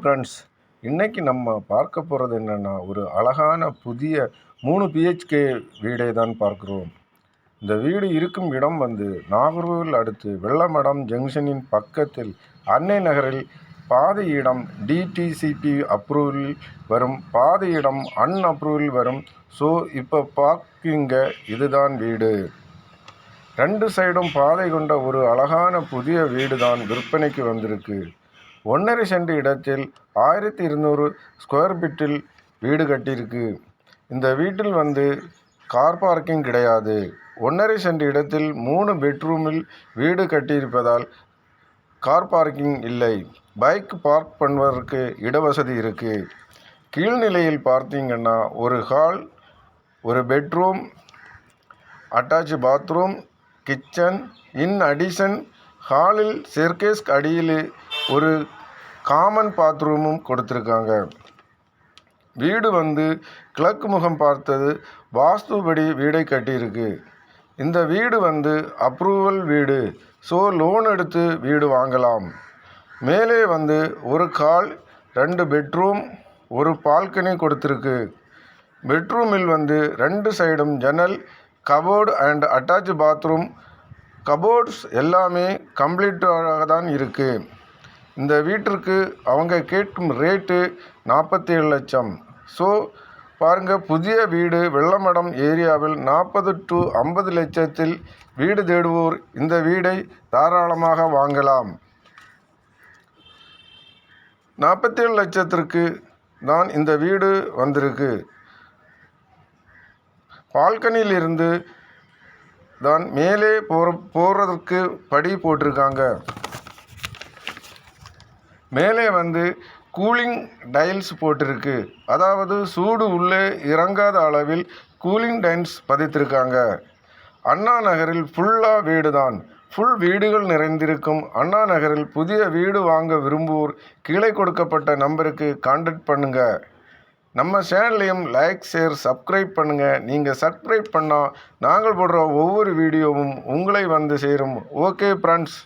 Friends இன்னைக்கு நம்ம பார்க்க போகிறது என்னென்னா ஒரு அழகான புதிய மூணு பிஹெச்கே வீடை தான் பார்க்குறோம். இந்த வீடு இருக்கும் இடம் வந்து நாகர்கோவில் அடுத்து வெள்ளமடம் ஜங்ஷனின் பக்கத்தில் அன்னை நகரில் பாதையிடம் டிடிசிபி அப்ரூவலில் வரும் பாதையிடம் அன் அப்ரூவல் வரும். ஸோ இப்போ பார்க்கிங்க இதுதான் வீடு. ரெண்டு சைடும் பாதை கொண்ட ஒரு அழகான புதிய வீடு தான் விற்பனைக்கு வந்திருக்கு. ஒன்றரை சென்ட் இடத்தில் ஆயிரத்தி இருநூறு ஸ்கொயர் ஃபீட்டில் வீடு கட்டியிருக்கு. இந்த வீட்டில் வந்து கார் பார்க்கிங் கிடையாது. ஒன்றரை சென்ட் இடத்தில் மூணு பெட்ரூமில் வீடு கட்டியிருப்பதால் கார் பார்க்கிங் இல்லை. பைக் பார்க் பண்ணுவதற்கு இடவசதி இருக்குது கீழ்நிலையில் பார்த்தீங்கன்னா ஒரு ஹால் ஒரு bedroom attach bathroom kitchen in addition ஹாலில் செர்கேஸ் அடியில் ஒரு காமன் பாத்ரூமும் கொடுத்துருக்காங்க. வீடு வந்து கிழக்கு முகம் பார்த்தது வாஸ்துபடி வீடை கட்டியிருக்கு. இந்த வீடு வந்து அப்ரூவல் வீடு. ஸோ லோன் எடுத்து வீடு வாங்கலாம். மேலே வந்து ஒரு கால் ரெண்டு பெட்ரூம் ஒரு பால்கனி கொடுத்துருக்கு. பெட்ரூமில் வந்து ரெண்டு சைடும் ஜன்னல் cupboard and attach bathroom cupboards எல்லாமே கம்ப்ளீட்டாக தான் இருக்குது இந்த வீட்டிற்கு அவங்க கேட்கும் ரேட்டு நாற்பத்தி ஏழு லட்சம். ஸோ பாருங்கள் புதிய வீடு வெள்ளமடம் ஏரியாவில் நாற்பது டு ஐம்பது லட்சத்தில் வீடு தேடுவோர் இந்த வீடை தாராளமாக வாங்கலாம். நாற்பத்தேழு லட்சத்திற்கு தான் இந்த வீடு வந்திருக்கு. பால்கனியிலிருந்து தான் மேலே போகிற போகிறதுக்கு படி போட்டிருக்காங்க. மேலே வந்து கூலிங் டைல்ஸ் போட்டிருக்கு. அதாவது சூடு உள்ளே இறங்காத அளவில் கூலிங் டைல்ஸ் பதித்திருக்காங்க. அண்ணா நகரில் ஃபுல்லாக வீடு தான் ஃபுல் வீடுகள் நிறைந்திருக்கும். அண்ணா நகரில் புதிய வீடு வாங்க விரும்புவோர் கீழே கொடுக்கப்பட்ட நம்பருக்கு கான்டாக்ட் பண்ணுங்கள் நம்ம சேனலையும் லைக் ஷேர் சப்ஸ்கிரைப் பண்ணுங்கள் நீங்கள் சப்ஸ்கிரைப் பண்ணால் நாங்கள் போடுற ஒவ்வொரு வீடியோவும் உங்களை வந்து சேரும். Okay friends